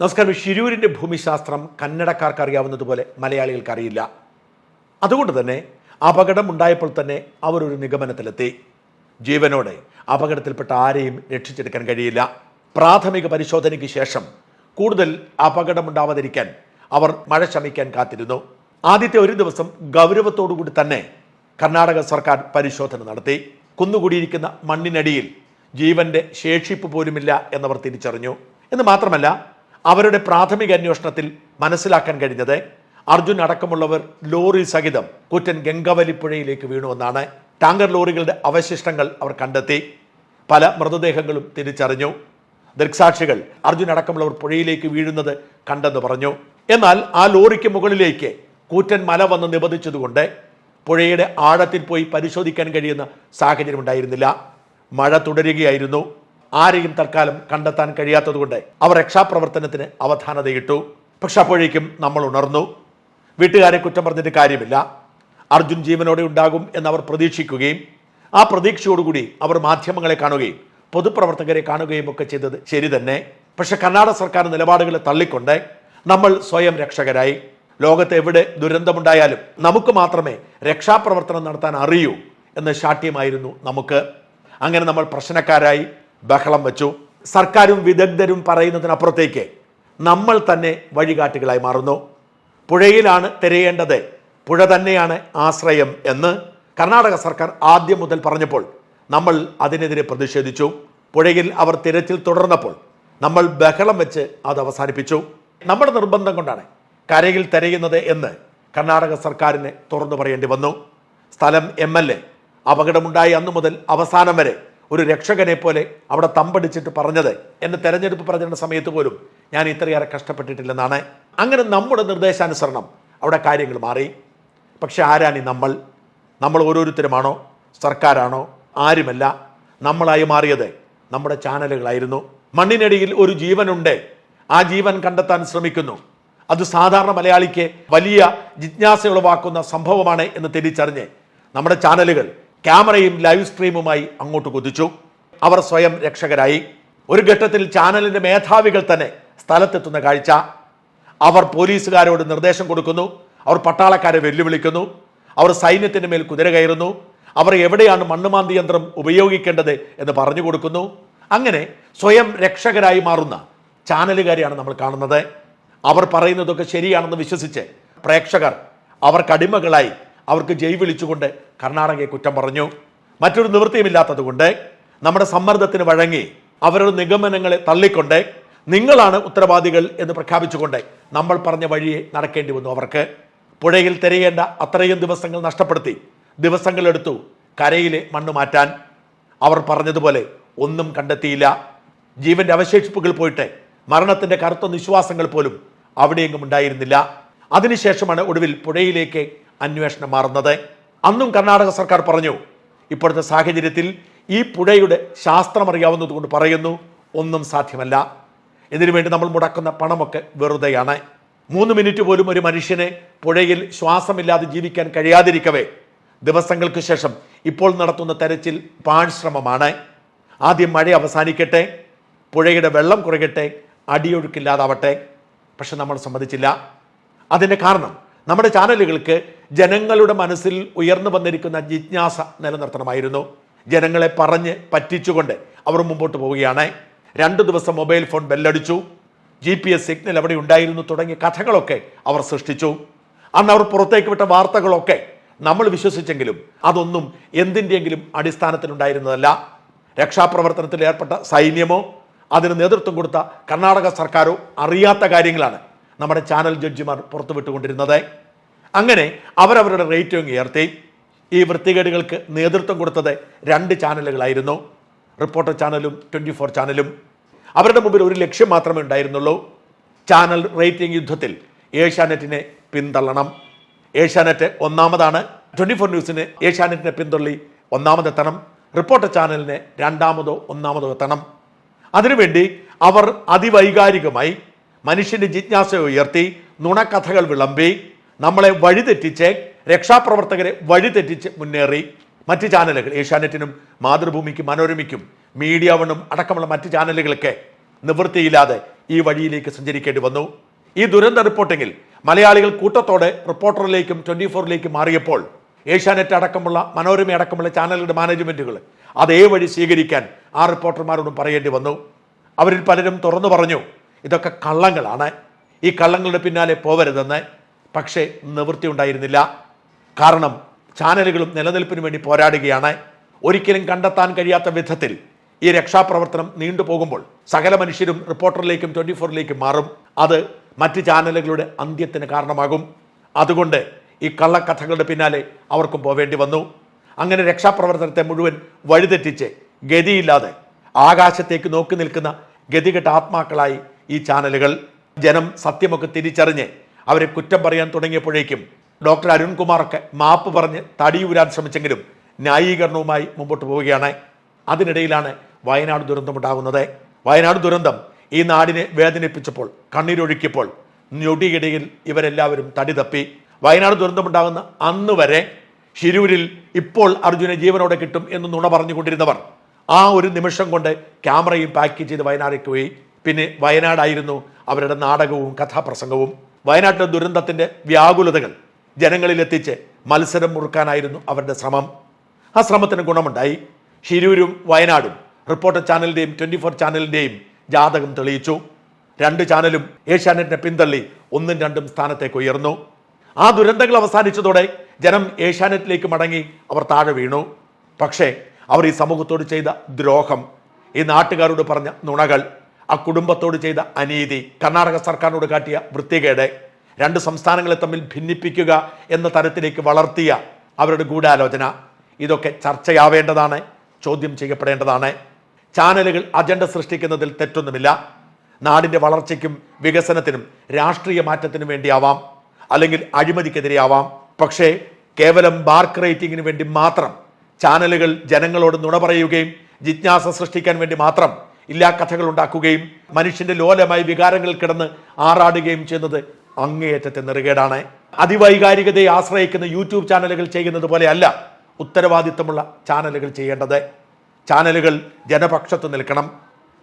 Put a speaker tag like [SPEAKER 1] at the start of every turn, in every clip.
[SPEAKER 1] നമസ്കാരം. ഷിരൂരിന്റെ ഭൂമിശാസ്ത്രം കന്നഡക്കാർക്ക് അറിയാവുന്നതുപോലെ മലയാളികൾക്ക് അറിയില്ല. അതുകൊണ്ട് തന്നെ അപകടം ഉണ്ടായപ്പോൾ തന്നെ അവർ ഒരു നിഗമനത്തിലെത്തി. ജീവനോടെ അപകടത്തിൽപ്പെട്ട ആരെയും രക്ഷിച്ചെടുക്കാൻ കഴിയില്ല. പ്രാഥമിക പരിശോധനയ്ക്ക് ശേഷം കൂടുതൽ അപകടമുണ്ടാവാതിരിക്കാൻ അവർ മഴ ശമിക്കാൻ കാത്തിരുന്നു. ആദ്യത്തെ ഒരു ദിവസം ഗൗരവത്തോടുകൂടി തന്നെ കർണാടക സർക്കാർ പരിശോധന നടത്തി. കുന്നുകൂടിയിരിക്കുന്ന മണ്ണിനടിയിൽ ജീവന്റെ ശേഷിപ്പ് പോലുമില്ല എന്നവർ തിരിച്ചറിഞ്ഞു. എന്ന് മാത്രമല്ല അവരുടെ പ്രാഥമിക അന്വേഷണത്തിൽ മനസ്സിലാക്കാൻ കഴിഞ്ഞത് അർജുൻ അടക്കമുള്ളവർ ലോറി സഹിതം കുറ്റൻ ഗംഗാവലിപ്പുഴയിലേക്ക് വീണുവെന്നാണ്. ടാങ്കർ ലോറികളുടെ അവശിഷ്ടങ്ങൾ അവർ കണ്ടെത്തി. പല മൃതദേഹങ്ങളും തിരിച്ചറിഞ്ഞു. ദൃക്സാക്ഷികൾ അർജുൻ അടക്കമുള്ളവർ പുഴയിലേക്ക് വീഴുന്നത് കണ്ടെന്ന് പറഞ്ഞു. എന്നാൽ ആ ലോറിക്ക് മുകളിലേക്ക് കൂറ്റൻ മല വന്ന് നിബന്ധിച്ചതുകൊണ്ട് പുഴയുടെ ആഴത്തിൽ പോയി പരിശോധിക്കാൻ കഴിയുന്ന സാഹചര്യം ഉണ്ടായിരുന്നില്ല മഴ തുടരുകയായിരുന്നു. ആരെയും തൽക്കാലം കണ്ടെത്താൻ കഴിയാത്തതുകൊണ്ട് അവർ രക്ഷാപ്രവർത്തനത്തിന് അവധാനതയിട്ടു. പക്ഷെ അപ്പോഴേക്കും നമ്മൾ ഉണർന്നു. വീട്ടുകാരെ കുറ്റം പറഞ്ഞിട്ട് കാര്യമില്ല. അർജുൻ ജീവനോടെ ഉണ്ടാകും എന്നവർ പ്രതീക്ഷിക്കുകയും ആ പ്രതീക്ഷയോടുകൂടി അവർ മാധ്യമങ്ങളെ കാണുകയും പൊതുപ്രവർത്തകരെ കാണുകയും ഒക്കെ ചെയ്തത് ശരി തന്നെ. പക്ഷെ കർണാടക സർക്കാർ നിലപാടുകളെ തള്ളിക്കൊണ്ട് നമ്മൾ സ്വയം രക്ഷകരായി. ലോകത്ത് എവിടെ ദുരന്തമുണ്ടായാലും നമുക്ക് മാത്രമേ രക്ഷാപ്രവർത്തനം നടത്താൻ അറിയൂ എന്ന ശാഠ്യമായിരുന്നു നമുക്ക്. അങ്ങനെ നമ്മൾ പ്രശ്നക്കാരായി ബഹളം വെച്ചു. സർക്കാരും വിദഗ്ധരും പറയുന്നതിനപ്പുറത്തേക്ക് നമ്മൾ തന്നെ വഴികാട്ടികളായി മാറുന്നു. പുഴയിലാണ് തിരയേണ്ടത്. പുഴ തന്നെയാണ് ആശ്രയം എന്ന് കർണാടക സർക്കാർ ആദ്യം മുതൽ പറഞ്ഞപ്പോൾ നമ്മൾ അതിനെതിരെ പ്രതിഷേധിച്ചു. പുഴയിൽ അവർ തിരച്ചിൽ തുടർന്നപ്പോൾ നമ്മൾ ബഹളം വെച്ച് അത് അവസാനിപ്പിച്ചു. നമ്മുടെ നിർബന്ധം കൊണ്ടാണ് കരയിൽ തിരയുന്നത് എന്ന് കർണാടക സർക്കാരിനെ തുറന്നു പറയേണ്ടി വന്നു. സ്ഥലം എം എൽ എ. അപകടമുണ്ടായി അന്നു മുതൽ അവസാനം വരെ ഒരു രക്ഷകനെ പോലെ അവിടെ തമ്പടിച്ചിട്ട് പറഞ്ഞത് എന്നെ തെരഞ്ഞെടുപ്പ് പ്രചരണ സമയത്ത് പോലും ഞാൻ ഇത്രയേറെ കഷ്ടപ്പെട്ടിട്ടില്ലെന്നാണ്. അങ്ങനെ നമ്മുടെ നിർദ്ദേശാനുസരണം അവിടെ കാര്യങ്ങൾ മാറി. പക്ഷെ ആരാണി നമ്മൾ? നമ്മൾ ഓരോരുത്തരുമാണോ? സർക്കാരാണോ? ആരുമല്ല? നമ്മളായി മാറിയത് നമ്മുടെ ചാനലുകളായിരുന്നു. മണ്ണിനടിയിൽ ഒരു ജീവനുണ്ട്. ആ ജീവൻ കണ്ടെത്താൻ ശ്രമിക്കുന്നു. അത് സാധാരണ മലയാളിക്ക് വലിയ ജിജ്ഞാസ ഉളവാക്കുന്ന സംഭവമാണ് എന്ന് തിരിച്ചറിഞ്ഞ് നമ്മുടെ ചാനലുകൾ ക്യാമറയും ലൈവ് സ്ട്രീമുമായി അങ്ങോട്ട് കുതിച്ചു. അവർ സ്വയം രക്ഷകരായി. ഒരു ഘട്ടത്തിൽ ചാനലിന്റെ മേധാവികൾ തന്നെ സ്ഥലത്തെത്തുന്ന കാഴ്ച. അവർ പോലീസുകാരോട് നിർദ്ദേശം കൊടുക്കുന്നു. അവർ പട്ടാളക്കാരെ വെല്ലുവിളിക്കുന്നു. അവർ സൈന്യത്തിന്റെ മേൽ കുതിര കയറുന്നു. അവർ എവിടെയാണ് മണ്ണുമാന്തി യന്ത്രം ഉപയോഗിക്കേണ്ടത് എന്ന് പറഞ്ഞു കൊടുക്കുന്നു. അങ്ങനെ സ്വയം രക്ഷകരായി മാറുന്ന ചാനലുകാരെയാണ് നമ്മൾ കാണുന്നത്. അവർ പറയുന്നതൊക്കെ ശരിയാണെന്ന് വിശ്വസിച്ച് പ്രേക്ഷകർ അവർക്ക് അടിമകളായി അവർക്ക് ജയ് വിളിച്ചുകൊണ്ട് കർണാടകയെ കുറ്റം പറഞ്ഞു. മറ്റൊരു നിവൃത്തിയുമില്ലാത്തതുകൊണ്ട് നമ്മുടെ സമ്മർദ്ദത്തിന് വഴങ്ങി അവരുടെ നിഗമനങ്ങളെ തള്ളിക്കൊണ്ട് നിങ്ങളാണ് ഉത്തരവാദികൾ എന്ന് പ്രഖ്യാപിച്ചുകൊണ്ട് നമ്മൾ പറഞ്ഞ വഴിയെ നടക്കേണ്ടി വന്നു അവർക്ക്. പുഴയിൽ തിരയേണ്ട അത്രയും ദിവസങ്ങൾ നഷ്ടപ്പെടുത്തി ദിവസങ്ങളെടുത്തു കരയിലെ മണ്ണ് മാറ്റാൻ. അവർ പറഞ്ഞതുപോലെ ഒന്നും കണ്ടെത്തിയില്ല. ജീവന്റെ അവശേഷിപ്പുകൾ പോയിട്ട് മരണത്തിന്റെ കറുത്ത നിശ്വാസങ്ങൾ പോലും അവിടെയെങ്കിലും ഉണ്ടായിരുന്നില്ല. അതിനുശേഷമാണ് ഒടുവിൽ പുഴയിലേക്ക് അന്വേഷണം മാറുന്നത്. അന്നും കർണാടക സർക്കാർ പറഞ്ഞു ഇപ്പോഴത്തെ സാഹചര്യത്തിൽ ഈ പുഴയുടെ ശാസ്ത്രം അറിയാവുന്നതുകൊണ്ട് പറയുന്നു ഒന്നും സാധ്യമല്ല. ഇതിനുവേണ്ടി നമ്മൾ മുടക്കുന്ന പണമൊക്കെ വെറുതെയാണ്. മൂന്ന് മിനിറ്റ് പോലും ഒരു മനുഷ്യനെ പുഴയിൽ ശ്വാസമില്ലാതെ ജീവിക്കാൻ കഴിയാതിരിക്കവേ. ദിവസങ്ങൾക്ക് ശേഷം ഇപ്പോൾ നടത്തുന്ന തെരച്ചിൽ പാഴ്ശ്രമമാണ് ആദ്യം മഴ അവസാനിക്കട്ടെ പുഴയുടെ വെള്ളം കുറയട്ടെ അടിയൊഴുക്കില്ലാതാവട്ടെ. പക്ഷെ നമ്മൾ സമ്മതിച്ചില്ല. അതിന്റെ കാരണം നമ്മുടെ ചാനലുകൾക്ക് ജനങ്ങളുടെ മനസ്സിൽ ഉയർന്നു വന്നിരിക്കുന്ന ജിജ്ഞാസ നിലനിർത്തണമായിരുന്നു. ജനങ്ങളെ പറഞ്ഞ് പറ്റിച്ചുകൊണ്ട് അവർ മുമ്പോട്ട് പോവുകയാണ്. രണ്ടു ദിവസം മൊബൈൽ ഫോൺ ബെല്ലടിച്ചു. ജി പി എസ് സിഗ്നൽ അവിടെ ഉണ്ടായിരുന്നു തുടങ്ങിയ കഥകളൊക്കെ അവർ സൃഷ്ടിച്ചു. അന്ന് അവർ പുറത്തേക്ക് വിട്ട വാർത്തകളൊക്കെ നമ്മൾ വിശ്വസിച്ചെങ്കിലും അതൊന്നും എന്തിന്റെയെങ്കിലും അടിസ്ഥാനത്തിലുണ്ടായിരുന്നതല്ല. രക്ഷാപ്രവർത്തനത്തിൽ ഏർപ്പെട്ട സൈന്യമോ അതിന് നേതൃത്വം കൊടുത്ത കർണാടക സർക്കാരോ അറിയാത്ത കാര്യങ്ങളാണ് നമ്മുടെ ചാനൽ ജഡ്ജിമാർ പുറത്തുവിട്ടുകൊണ്ടിരുന്നത്. അങ്ങനെ അവരവരുടെ റേറ്റിംഗ് ഉയർത്തി. ഈ വൃത്തികേടുകൾക്ക് നേതൃത്വം കൊടുത്തത് രണ്ട് ചാനലുകളായിരുന്നു. റിപ്പോർട്ടർ ചാനലും ട്വന്റി ഫോർ ചാനലും. അവരുടെ മുമ്പിൽ ഒരു ലക്ഷ്യം മാത്രമേ ഉണ്ടായിരുന്നുള്ളൂ. ചാനൽ റേറ്റിംഗ് യുദ്ധത്തിൽ ഏഷ്യാനെറ്റിനെ പിന്തള്ളണം. ഏഷ്യാനെറ്റ് ഒന്നാമതാണ്. ട്വന്റി ഫോർ ന്യൂസിന് ഏഷ്യാനെറ്റിനെ പിന്തള്ളി ഒന്നാമതെത്തണം റിപ്പോർട്ടർ ചാനലിനെ രണ്ടാമതോ ഒന്നാമതോ എത്തണം. അതിനുവേണ്ടി അവർ അതിവൈകാരികമായി മനുഷ്യന്റെ ജിജ്ഞാസ ഉയർത്തി നുണക്കഥകൾ വിളമ്പി നമ്മളെ വഴിതെറ്റിച്ച് രക്ഷാപ്രവർത്തകരെ വഴിതെറ്റിച്ച് മുന്നേറി മറ്റ് ചാനലുകൾ ഏഷ്യാനെറ്റിനും മാതൃഭൂമിക്കും മനോരമയ്ക്കും മീഡിയ വണ്ണും അടക്കമുള്ള മറ്റ് ചാനലുകളൊക്കെ നിവൃത്തിയില്ലാതെ ഈ വഴിയിലേക്ക് സഞ്ചരിക്കേണ്ടി വന്നു. ഈ ദുരന്ത റിപ്പോർട്ടിങ്ങിൽ മലയാളികൾ കൂട്ടത്തോടെ റിപ്പോർട്ടറിലേക്കും ട്വന്റി ഫോറിലേക്കും മാറിയപ്പോൾ ഏഷ്യാനെറ്റ് അടക്കമുള്ള മനോരമ അടക്കമുള്ള ചാനലുകളുടെ മാനേജ്മെന്റുകൾ അതേ വഴി സ്വീകരിക്കാൻ ആ റിപ്പോർട്ടർമാരോടും പറയേണ്ടി വന്നു. അവരിൽ പലരും തുറന്നു പറഞ്ഞു ഇതൊക്കെ കള്ളങ്ങളാണ്. ഈ കള്ളങ്ങളുടെ പിന്നാലെ പോവരുതെന്ന്. പക്ഷേ നിവൃത്തി ഉണ്ടായിരുന്നില്ല. കാരണം ചാനലുകളും നിലനിൽപ്പിന് വേണ്ടി പോരാടുകയാണ്. ഒരിക്കലും കണ്ടെത്താൻ കഴിയാത്ത വിധത്തിൽ ഈ രക്ഷാപ്രവർത്തനം നീണ്ടുപോകുമ്പോൾ സകല മനുഷ്യരും റിപ്പോർട്ടറിലേക്കും ട്വന്റി ഫോറിലേക്കും മാറും. അത് മറ്റ് ചാനലുകളുടെ അന്ത്യത്തിന് കാരണമാകും. അതുകൊണ്ട് ഈ കള്ളക്കഥകളുടെ പിന്നാലെ അവർക്കും പോവേണ്ടി വന്നു. അങ്ങനെ രക്ഷാപ്രവർത്തനത്തെ മുഴുവൻ വഴിതെറ്റിച്ച് ഗതിയില്ലാതെ ആകാശത്തേക്ക് നോക്കി നിൽക്കുന്ന ഗതികെട്ട ആത്മാക്കളായി ഈ ചാനലുകൾ. ജനം സത്യമൊക്കെ തിരിച്ചറിഞ്ഞ് അവരെ കുറ്റം പറയാൻ തുടങ്ങിയപ്പോഴേക്കും ഡോക്ടർ അരുൺകുമാറൊക്കെ മാപ്പ് പറഞ്ഞ് തടിയൂരാൻ ശ്രമിച്ചെങ്കിലും ന്യായീകരണവുമായി മുമ്പോട്ട് പോവുകയാണ്. അതിനിടയിലാണ് വയനാട് ദുരന്തമുണ്ടാകുന്നത് വയനാട് ദുരന്തം ഈ നാടിനെ വേദനിപ്പിച്ചപ്പോൾ കണ്ണീരൊഴുക്കിയപ്പോൾ ഞൊടിയിടയിൽ ഇവരെല്ലാവരും തടി തപ്പി. വയനാട് ദുരന്തമുണ്ടാകുന്ന അന്ന് വരെ ഷിരൂരിൽ ഇപ്പോൾ അർജുനെ ജീവനോടെ കിട്ടും എന്ന് നുണ പറഞ്ഞുകൊണ്ടിരുന്നവർ ആ ഒരു നിമിഷം കൊണ്ട് ക്യാമറയും പാക്ക് ചെയ്ത് വയനാടേക്ക് പോയി പിന്നെ വയനാടായിരുന്നു അവരുടെ നാടകവും കഥാപ്രസംഗവും. വയനാട്ടിലെ ദുരന്തത്തിന്റെ വ്യാകുലതകൾ ജനങ്ങളിലെത്തിച്ച് മത്സരം മുറുക്കാനായിരുന്നു അവരുടെ ശ്രമം. ആ ശ്രമത്തിന് ഗുണമുണ്ടായി. ഷിരൂരും വയനാടും റിപ്പോർട്ടർ ചാനലിന്റെയും ട്വന്റി ഫോർ ചാനലിന്റെയും ജാതകം തെളിയിച്ചു. രണ്ട് ചാനലും ഏഷ്യാനെറ്റിനെ പിന്തള്ളി ഒന്നും രണ്ടും സ്ഥാനത്തേക്ക് ഉയർന്നു. ആ ദുരന്തങ്ങൾ അവസാനിച്ചതോടെ ജനം ഏഷ്യാനെറ്റിലേക്ക് മടങ്ങി അവർ താഴെ വീണു. പക്ഷേ അവർ ഈ സമൂഹത്തോട് ചെയ്ത ദ്രോഹം ഈ നാട്ടുകാരോട് പറഞ്ഞ നുണകൾ ആ കുടുംബത്തോട് ചെയ്ത അനീതി കർണാടക സർക്കാരിനോട് കാട്ടിയ വൃത്തികേട്. രണ്ട് സംസ്ഥാനങ്ങളെ തമ്മിൽ ഭിന്നിപ്പിക്കുക എന്ന തരത്തിലേക്ക് വളർത്തിയ അവരുടെ ഗൂഢാലോചന. ഇതൊക്കെ ചർച്ചയാവേണ്ടതാണ് ചോദ്യം ചെയ്യപ്പെടേണ്ടതാണ്. ചാനലുകൾ അജണ്ട സൃഷ്ടിക്കുന്നതിൽ തെറ്റൊന്നുമില്ല. നാടിന്റെ വളർച്ചയ്ക്കും വികസനത്തിനും രാഷ്ട്രീയ മാറ്റത്തിനും വേണ്ടിയാവാം അല്ലെങ്കിൽ അഴിമതിക്കെതിരെയാവാം. പക്ഷേ കേവലം ബാർക്ക് റേറ്റിംഗിന് വേണ്ടി മാത്രം ചാനലുകൾ ജനങ്ങളോട് നുണ പറയുകയും ജിജ്ഞാസ സൃഷ്ടിക്കാൻ വേണ്ടി മാത്രം ഇല്ലാ കഥകൾ ഉണ്ടാക്കുകയും മനുഷ്യന്റെ ലോലമായി വികാരങ്ങളിൽ കിടന്ന് ആറാടുകയും ചെയ്യുന്നത് അങ്ങേയറ്റത്തെ നെറുകേടാണ്. അതിവൈകാരികതയെ ആശ്രയിക്കുന്ന യൂട്യൂബ് ചാനലുകൾ ചെയ്യുന്നത് പോലെയല്ല ഉത്തരവാദിത്തമുള്ള ചാനലുകൾ ചെയ്യേണ്ടത്. ചാനലുകൾ ജനപക്ഷത്ത് നിൽക്കണം.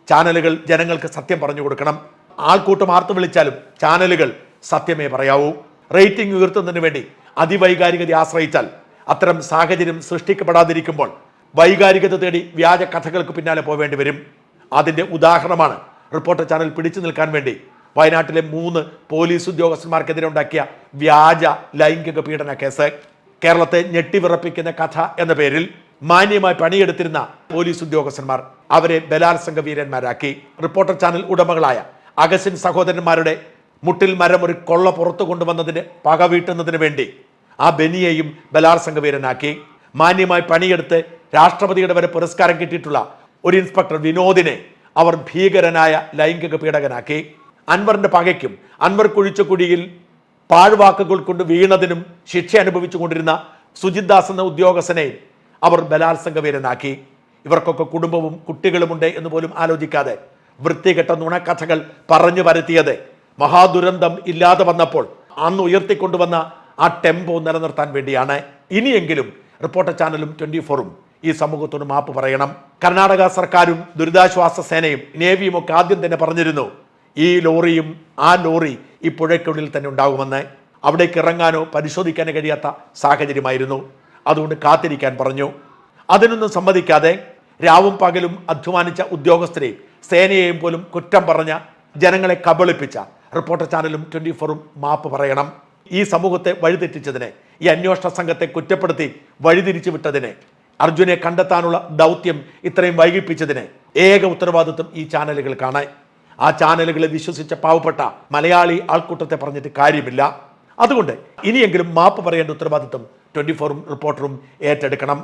[SPEAKER 1] ചാനലുകൾ ജനങ്ങൾക്ക് സത്യം പറഞ്ഞു കൊടുക്കണം. ആൾക്കൂട്ടം ആർത്ത് വിളിച്ചാലും ചാനലുകൾ സത്യമേ പറയാവൂ. റേറ്റിംഗ് ഉയർത്തുന്നതിന് വേണ്ടി അതിവൈകാരികത ആശ്രയിച്ചാൽ അത്തരം സാഹചര്യം സൃഷ്ടിക്കപ്പെടാതിരിക്കുമ്പോൾ വൈകാരികത തേടി വ്യാജ കഥകൾക്ക് പിന്നാലെ പോവേണ്ടി വരും. അതിന്റെ ഉദാഹരണമാണ്. റിപ്പോർട്ടർ ചാനൽ പിടിച്ചു നിൽക്കാൻ വേണ്ടി വയനാട്ടിലെ മൂന്ന് പോലീസ് ഉദ്യോഗസ്ഥന്മാർക്കെതിരെ ഉണ്ടാക്കിയ വ്യാജ ലൈംഗിക പീഡന കേസ്. കേരളത്തെ ഞെട്ടിവിറപ്പിക്കുന്ന കഥ എന്ന പേരിൽ മാന്യമായി പണിയെടുത്തിരുന്ന പോലീസ് ഉദ്യോഗസ്ഥന്മാർ അവരെ ബലാത്സംഗ വീരന്മാരാക്കി. റിപ്പോർട്ടർ ചാനൽ ഉടമകളായ അഗസിൻ സഹോദരന്മാരുടെ മുട്ടിൽ മരം ഒരു കൊള്ള പുറത്തു കൊണ്ടുവന്നതിന് പക വീട്ടുന്നതിന് വേണ്ടി ആ ബെനിയെയും ബലാത്സംഗ വീരനാക്കി. മാന്യമായി പണിയെടുത്ത് രാഷ്ട്രപതിയുടെ വരെ പുരസ്കാരം കിട്ടിയിട്ടുള്ള ഒരു ഇൻസ്പെക്ടർ വിനോദിനെ അവർ ഭീകരനായ ലൈംഗിക പീഡകനാക്കി. അൻവറിന്റെ പകയ്ക്കും അൻവർ കുഴിച്ച കുഴിയിൽ പാഴ്വാക്കുകൾ കൊണ്ട് വീണതിനും ശിക്ഷ അനുഭവിച്ചു കൊണ്ടിരുന്ന സുജിത് ദാസ് എന്ന ഉദ്യോഗസ്ഥനെ അവർ ബലാത്സംഗ വീരനാക്കി ഇവർക്കൊക്കെ കുടുംബവും കുട്ടികളുമുണ്ട് എന്ന് പോലും ആലോചിക്കാതെ വൃത്തികെട്ട നുണക്കഥകൾ പറഞ്ഞു വരുത്തിയത് മഹാദുരന്തം ഇല്ലാതെ വന്നപ്പോൾ അന്ന് ഉയർത്തിക്കൊണ്ടുവന്ന ആ ടെമ്പോ നിലനിർത്താൻ വേണ്ടിയാണ്. ഇനിയെങ്കിലും റിപ്പോർട്ടർ ചാനലും ട്വന്റി ഫോറും ഈ സമൂഹത്തോട് മാപ്പ് പറയണം. കർണാടക സർക്കാരും ദുരിതാശ്വാസ സേനയും നേവിയും ഒക്കെ ആദ്യം തന്നെ പറഞ്ഞിരുന്നു ഈ ലോറിയും ആ ലോറി ഈ പുഴയ്ക്കുള്ളിൽ തന്നെ ഉണ്ടാകുമെന്ന്. അവിടേക്ക് ഇറങ്ങാനോ പരിശോധിക്കാനോ കഴിയാത്ത സാഹചര്യമായിരുന്നു. അതുകൊണ്ട് കാത്തിരിക്കാൻ പറഞ്ഞു. അതിനൊന്നും സമ്മതിക്കാതെ രാവും പകലും അധ്വാനിച്ച ഉദ്യോഗസ്ഥരെയും സേനയെയും പോലും കുറ്റം പറഞ്ഞ ജനങ്ങളെ കബളിപ്പിച്ച റിപ്പോർട്ടർ ചാനലും ട്വന്റി ഫോറും മാപ്പ് പറയണം. ഈ സമൂഹത്തെ വഴിതെറ്റിച്ചതിനെ ഈ അന്വേഷണ സംഘത്തെ കുറ്റപ്പെടുത്തി വഴിതിരിച്ചു വിട്ടതിനെ അർജുനെ കണ്ടെത്താനുള്ള ദൗത്യം ഇത്രയും വൈകിപ്പിച്ചതിന് ഏക ഉത്തരവാദിത്വം ഈ ചാനലുകൾക്കാണ് ആ ചാനലുകളെ വിശ്വസിച്ച പാവപ്പെട്ട മലയാളി ആൾക്കൂട്ടത്തെ പറഞ്ഞിട്ട് കാര്യമില്ല. അതുകൊണ്ട് ഇനിയെങ്കിലും മാപ്പ് പറയേണ്ട ഉത്തരവാദിത്വം ട്വന്റി ഫോറും റിപ്പോർട്ടറും ഏറ്റെടുക്കണം.